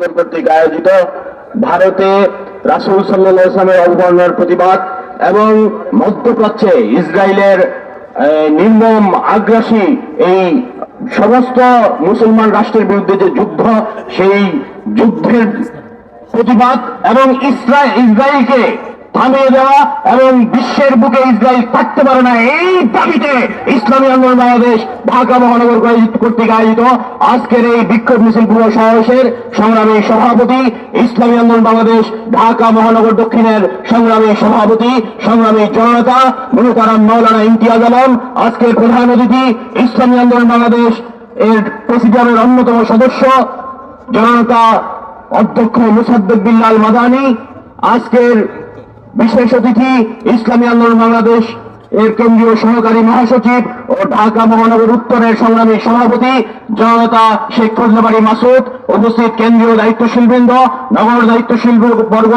মহানগর কর্তৃক আয়োজিত ভারতে রাসুল সাল্লামের অবমাননার প্রতিবাদ এবং মধ্যপ্রাচ্যে ইসরায়েলের নির্মম আগ্রাসী এই সমস্ত মুসলমান রাষ্ট্রের বিরুদ্ধে যে যুদ্ধ, সেই যুদ্ধের প্রতিবাদ এবং ইসরায়েল ইসরায়েলকে থামিয়ে দেওয়া এবং বিশ্বের বুকে ইসরায়েল থাকতে পারে না, এই দাবিতে ইসলামী আন্দোলন বাংলাদেশ ঢাকা মহানগর কর্তৃক আয়োজিত আজকের এই বিক্ষোভ মিছিল পূর্ব সমাবেশের সংগ্রামী সভাপতি, ইসলামী আন্দোলন বাংলাদেশ ঢাকা মহানগর দক্ষিণের সংগ্রামী সভাপতি, সংগ্রামী জননেতা মনুকারাম মৌলানা ইমতিয়াজ আলম, আজকের প্রধান অতিথি, ইসলামী আন্দোলন বাংলাদেশ এর প্রেসিডিয়ামের অন্যতম সদস্য, জননেতা অধ্যক্ষ মুসাদ্দেক বিল্লাল মাদানি, আজকের বিশেষ অতিথি, ইসলামী আন্দোলন বাংলাদেশ এর কেন্দ্রীয় সহকারী মহাসচিব ও ঢাকা মহানগর উত্তরের সংগ্রামী সভাপতি জনতা শেখ ফজলাবাড়ি মাসুদ, উপস্থিত কেন্দ্রীয় দায়িত্বশীল বৃন্দ নগর দায়িত্বশীল বর্গ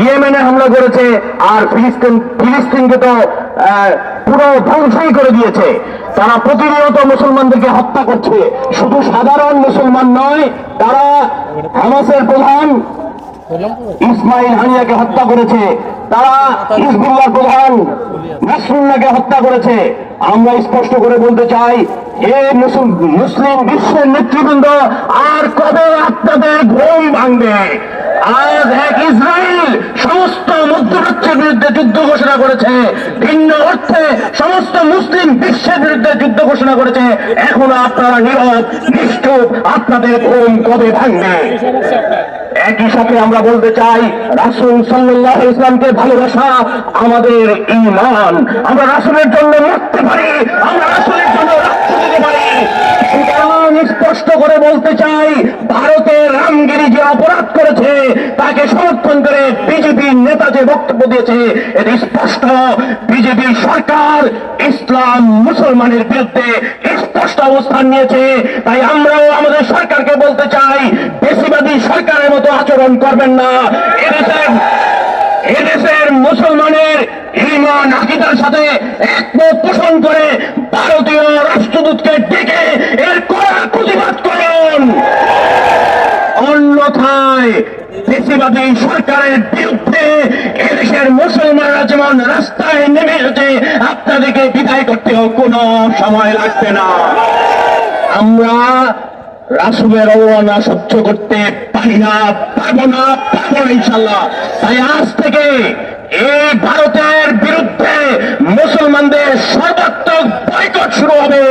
ইয়েমেনে হামলা করেছে আর ফিলিস্তিন ফিলিস্তিনকে তো পুরো ধ্বংসই করে দিয়েছে। তারা প্রতিনিয়ত মুসলমানদেরকে হত্যা করছে। শুধু সাধারণ মুসলমান নয়, তারা হামাসের প্রধান ইসমাইল হানিয়াকে হত্যা করেছে। তারা হিজবুল্লাহ প্রধান নাসরুল্লাহকে হত্যা করেছে। আমরা স্পষ্ট করে বলতে চাই, হে মুসল- মুসলিম বিশ্বের নেতৃবৃন্দ, আর কবে আপনাদের ঘুম ভাঙবে? আজ এক ইসরায়েল সমস্ত মধ্যপ্রাচ্যের বিরুদ্ধে যুদ্ধ ঘোষণা করেছে। ভিন্ন অর্থে সমস্ত মুসলিম বিশ্বের বিরুদ্ধে যুদ্ধ ঘোষণা করেছে। এখনও আপনারা নীরব নিষ্ঠুপ আপনাদের ঘুম কবে ভাঙবে? একই সাথে আমরা বলতে চাই, রাসুল সাল্লাহ ইসলামকে ভালোবাসা আমাদের ইমান আমরা রাসুলের জন্য মরতে পারি আমরা রাসুলের জন্য স্পষ্ট করে বলতে চাই, ভারতের রামগিরি যে অপরাধ করেছে, তাকে সমর্থন করে বিজেপি নেতা যে বক্তব্য দিয়েছে, এটি স্পষ্ট। বিজেপি সরকার ইসলাম মুসলমানের বিরুদ্ধে স্পষ্ট অবস্থান নিয়েছে। তাই আমরাও আমাদের সরকারকে বলতে চাই সরকারের মতো আচরণ করবেন না। এদেশের মুসলমানের ইমান আকিদার সাথে একমত পোষণ করে ভারতীয় রাষ্ট্রদূতকে ডেকে এর কড়া প্রতিবাদ করুন। অন্যথায় সরকারের বিরুদ্ধে এদেশের মুসলমানরা যেমন রাস্তায় নেমে এসেছে আপনাদেরকে বিদায় করতেও কোনো সময় লাগবে না। আমরা রাসুলের অবমাননা সহ্য করতে পারি না, পারব না পারব না ইনশাল্লাহ তাই আজ থেকে এই ভারতের বিরুদ্ধে মুসলমানদের সর্বাত্মক বয়কট শুরু হবে।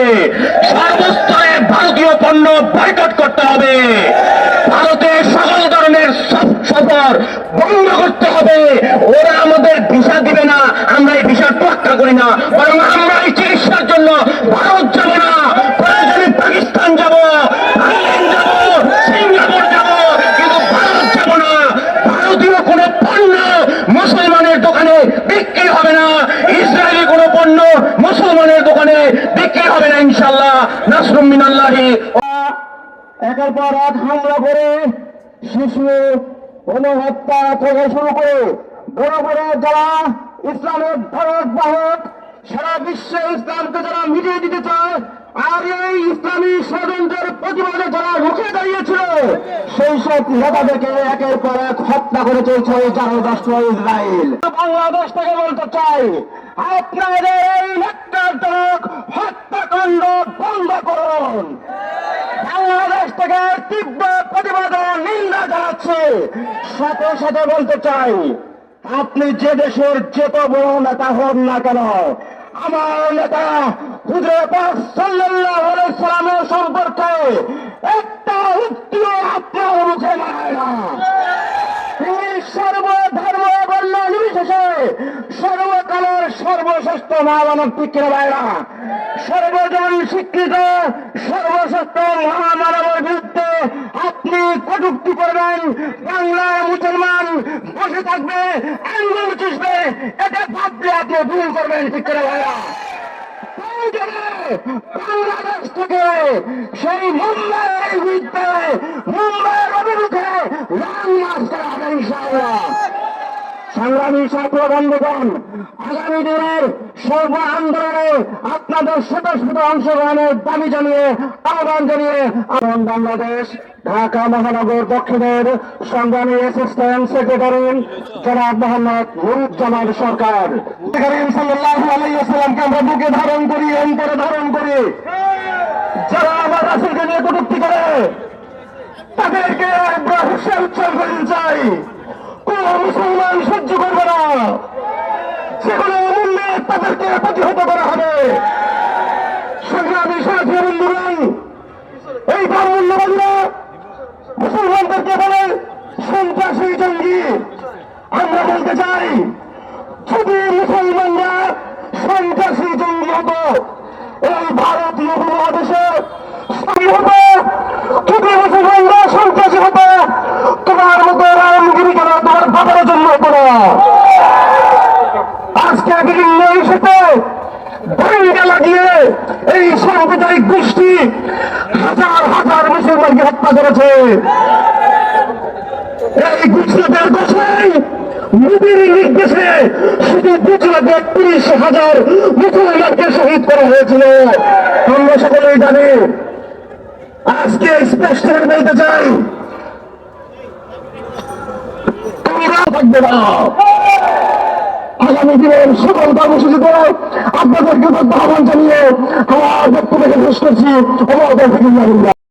সর্বস্তরে ভারতীয় পণ্য বয়কট করতে হবে। ভারতের সকল ধরনের সফ- সফর বন্ধ করতে হবে। ওরা আমাদের ভিসা দিবে না, আমরা এই ভিসার তোয়াক্কা করি না। বরং আমরা এই চিকিৎসার জন্য ভারত যাব না প্রয়োজনে পাকিস্তান যাব থাইল্যান্ড যাব সিঙ্গাপুর যাব কিন্তু ভারত যাব না ভারতীয় কোনো পণ্য মুসলমানের দোকানে বিক্রি হবে না ইসরায়েলি কোনো পণ্য মুসলমানের দোকানে বিক্রি হবে না ইনশাল্লাহ নাসরুম মিনাল্লাহি। একের পর এক হামলা করে শিশু গণহত্যা থেকে শুরু করে বড় বড় যারা ইসলামের ভারত বাহক সারা বিশ্বে ইসলামকে যারা মিটিয়ে দিতে চায় আর এই ইসলামী ষড়যন্ত্রের প্রতিবাদে যারা রুখে দাঁড়িয়েছিল, সেই সব নেতাদেরকে একের পর এক হত্যা করে চলছে যারা রাষ্ট্র ইসরায়েল বাংলাদেশ থেকে বলতে চাই, আপনাদের এই নেতার হত্যাকাণ্ড বন্ধ করুন। বাংলাদেশ থেকে তীব্র প্রতিবাদ নিন্দা জানাচ্ছে। সাথে সাথে বলতে চাই, আপনি যে দেশের যেত বড় নেতা হন না কেন, আমার নেতা সম্পর্কে একটা উক্তিও আপনার মুখে মানায় না। তিনি সর্বধর্ম বর্ণ নির্বিশেষে সর্বকালের সর্বশ্রেষ্ঠ মহামানব বাইরা সর্বজন স্বীকৃত সর্বশ্রেষ্ঠ মহামানবের বিরুদ্ধে আপনি কটুক্তি করবেন, বাংলার মুসলমান বসে থাকবে, আঙ্গুল চুষবে, এটা ভাবলে আপনি ভুল করবেন বাইরা প্রয়োজনে সেই মুম্বাইয়ের বিদ্যালয়ে মুম্বাইয়ের অভিমুখে লং মাস্টার হবে ইনশাআল্লাহ সংগ্রামী ছাত্র বন্ধুগণ, আগামী দিনের সর্ব আন্দোলনে আপনাদের স্বতঃস্ফূর্ত অংশগ্রহণের দাবি জানিয়ে, আহ্বান জানিয়ে আহ্বান বাংলাদেশ, ঢাকা মহানগর দক্ষিণের সংগ্রামী অ্যাসিস্ট্যান্ট সেক্রেটারি জনাব মোহাম্মদ নুরুজ্জামান সরকার। করিম সাল্লাল্লাহু আলাইহি ওয়াসাল্লামকে আমরা বুকে ধারণ করি, অন্তরে ধারণ করি। যারা আমার রাসূলকে নিয়ে কটূক্তি করে, তাদেরকে আমরা হুঁশিয়ার উচ্চারণ করতে চাই। মুসলমান সহ্য করবে না। যে কোনো মূল্যে তাদেরকে প্রতিহত করা হবে। সংগ্রামী সাথী বন্ধুগণ, এই মূল্যবানরা মুসলমানদেরকে বলে, সন্ত্রাসী জঙ্গি। আমরা বলতে চাই, যদি মুসলমানরা সন্ত্রাসী জঙ্গি হতো, এই ভারতীয় উপমহাদেশে সম্ভব যদি মুসলমানরা সন্ত্রাসী হতো তোমার মতো রামগিরি কেন তোমার বাবার জন্য হতো না আজকে বিভিন্ন ইস্যুতে দাঙ্গা লাগিয়ে এই সাম্প্রদায়িক গোষ্ঠী হাজার হাজার মুসলমানকে হত্যা করেছে। এই গুজরাটের দোষেই মোদীর নির্দেশে শুধু গুজরাটে তিরিশ হাজার মুসলমানকে শহীদ করা হয়েছিল। আমরা সকলেই জানি, আজকে স্পষ্ট করে বলতে চাই তোমরা থাকবে না। আগামী দিনের সকল কর্মসূচি দেয় আপনাদেরকে আহ্বান জানিয়ে আমার বক্তব্যকে শেষ করছি। আমার